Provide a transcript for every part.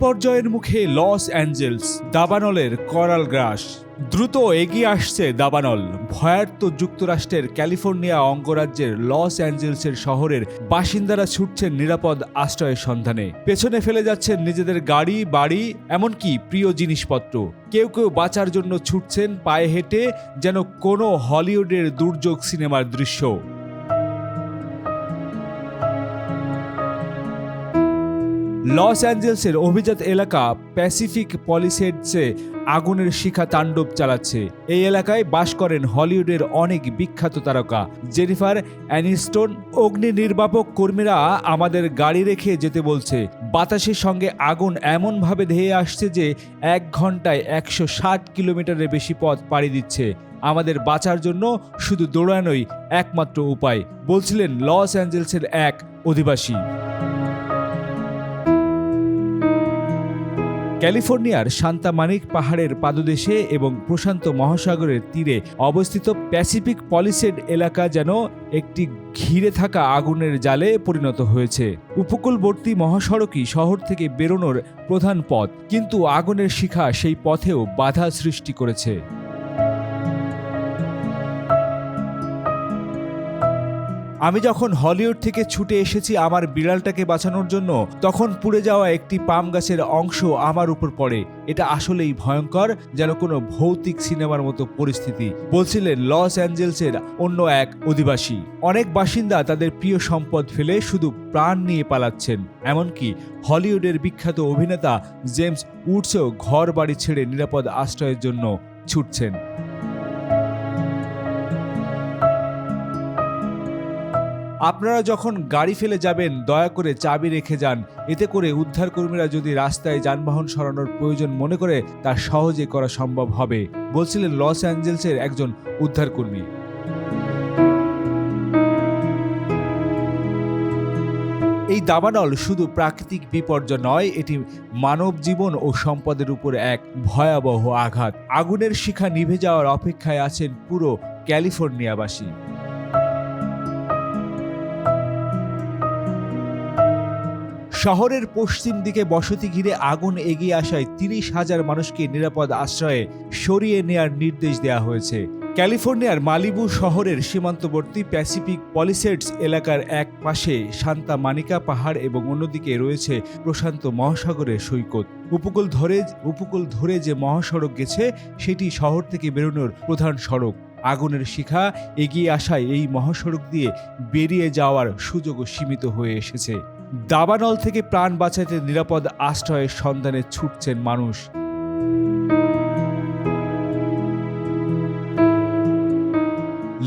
বিপর্যয়ের মুখে Los Angeles, দাবানলের করাল গ্রাস। দ্রুত এগিয়ে আসছে দাবানল। ভয়ার্ত যুক্তরাষ্ট্রের ক্যালিফোর্নিয়া অঙ্গরাজ্যের লস অ্যাঞ্জেলসের শহরের বাসিন্দারা ছুটছেন নিরাপদ আশ্রয়ের সন্ধানে। পেছনে ফেলে যাচ্ছেন নিজেদের গাড়ি, বাড়ি, এমনকি প্রিয় জিনিসপত্র। কেউ কেউ বাঁচার জন্য ছুটছেন পায়ে হেঁটে, যেন কোনো হলিউডের দুর্যোগ সিনেমার দৃশ্য। লস অ্যাঞ্জেলসের অভিজাত এলাকা প্যাসিফিক পলিসেডসে আগুনের শিখা তাণ্ডব চালাচ্ছে। এই এলাকায় বাস করেন হলিউডের অনেক বিখ্যাত তারকা। জেনিফার অ্যানিস্টোন, অগ্নি নির্বাপক কর্মীরা আমাদের গাড়ি রেখে যেতে বলছে। বাতাসের সঙ্গে আগুন এমনভাবে ধেয়ে আসছে যে এক ঘন্টায় একশো ষাট কিলোমিটারের বেশি পথ পাড়ি দিচ্ছে। আমাদের বাঁচার জন্য শুধু দৌড়ানোই একমাত্র উপায়, বলছিলেন লস অ্যাঞ্জেলসের এক অধিবাসী। ক্যালিফোর্নিয়ার শান্তামানিক পাহাড়ের পাদদেশে এবং প্রশান্ত মহাসাগরের তীরে অবস্থিত প্যাসিফিক পলিসেড এলাকা যেন একটি ঘিরে থাকা আগুনের জালে পরিণত হয়েছে। উপকূলবর্তী মহাসড়কই শহর থেকে বেরোনোর প্রধান পথ, কিন্তু আগুনের শিখা সেই পথেও বাধা সৃষ্টি করেছে। আমি যখন হলিউড থেকে ছুটে এসেছি আমার বিড়ালটাকে বাঁচানোর জন্য, তখন পুড়ে যাওয়া একটি পাম গাছের অংশ আমার উপর পড়ে। এটা আসলেই ভয়ঙ্কর, যেন কোনো ভৌতিক সিনেমার মতো পরিস্থিতি, বলছিলেন লস অ্যাঞ্জেলসের অন্য এক অধিবাসী। অনেক বাসিন্দা তাদের প্রিয় সম্পদ ফেলে শুধু প্রাণ নিয়ে পালাচ্ছেন। এমনকি হলিউডের বিখ্যাত অভিনেতা জেমস উডসও ঘর বাড়ি ছেড়ে নিরাপদ আশ্রয়ের জন্য ছুটছেন। আপনারা যখন গাড়ি ফেলে যাবেন, দয়া করে চাবি রেখে যান। এতে করে উদ্ধারকর্মীরা যদি রাস্তায় যানবাহন সরানোর প্রয়োজন মনে করে, তা সহজে করা সম্ভব হবে, বলছিলেন লস অ্যাঞ্জেলসের একজন উদ্ধারকর্মী। এই দাবানল শুধু প্রাকৃতিক বিপর্যয় নয়, এটি মানব জীবন ও সম্পদের উপর এক ভয়াবহ আঘাত। আগুনের শিখা নিভে যাওয়ার অপেক্ষায় আছেন পুরো ক্যালিফোর্নিয়াবাসী। শহরের পশ্চিম দিকে বসতি ঘিরে আগুন এগিয়ে আসায় তিরিশ হাজার মানুষকে নিরাপদ আশ্রয়ে সরিয়ে নেয়ার নির্দেশ দেওয়া হয়েছে। ক্যালিফোর্নিয়ার মালিবু শহরের সীমান্তবর্তী প্যাসিফিক পলিসেডস এলাকার এক পাশে শান্তা মানিকা পাহাড় এবং অন্যদিকে রয়েছে প্রশান্ত মহাসাগরের সৈকত। উপকূল ধরে উপকূল ধরে যে মহাসড়ক গেছে, সেটি শহর থেকে বেরোনোর প্রধান সড়ক। আগুনের শিখা এগিয়ে আসায় এই মহাসড়ক দিয়ে বেরিয়ে যাওয়ার সুযোগও সীমিত হয়ে এসেছে। দাবানল থেকে প্রাণ বাঁচাতে নিরাপদ আশ্রয়ের সন্ধানে ছুটছেন মানুষ।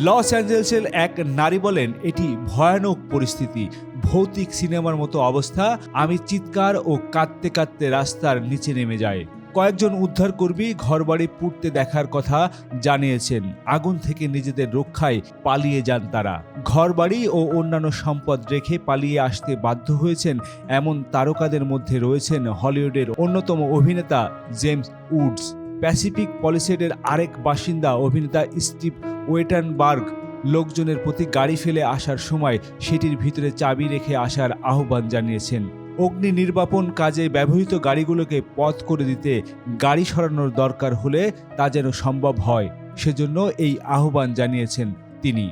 লস অ্যাঞ্জেলসের এক নারী বলেন, এটি ভয়ানক পরিস্থিতি। ভৌতিক সিনেমার মতো অবস্থা। আমি চিৎকার ও কাঁদতে কাঁদতে রাস্তার নিচে নেমে যায় কয়েকজন উদ্ধারকর্মী ঘরবাড়ি পুড়তে দেখার কথা জানিয়েছেন। আগুন থেকে নিজেদের রক্ষায় পালিয়ে যান তারা। ঘরবাড়ি ও অন্যান্য সম্পদ রেখে পালিয়ে আসতে বাধ্য হয়েছেন এমন তারকাদের মধ্যে রয়েছেন হলিউডের অন্যতম অভিনেতা জেমস উডস। প্যাসিফিক পলিসেডের আরেক বাসিন্দা অভিনেতা স্টিভ ওয়েটানবার্গ লোকজনের প্রতি গাড়ি ফেলে আসার সময় সেটির ভিতরে চাবি রেখে আসার আহ্বান জানিয়েছেন। অগ্নি নির্বাপন কাজে ব্যবহৃত গাড়িগুলোকে পথ করে দিতে গাড়ি সরানোর দরকার হলে তা যেন সম্ভব হয়, সেজন্য এই আহ্বান জানিয়েছেন তিনি।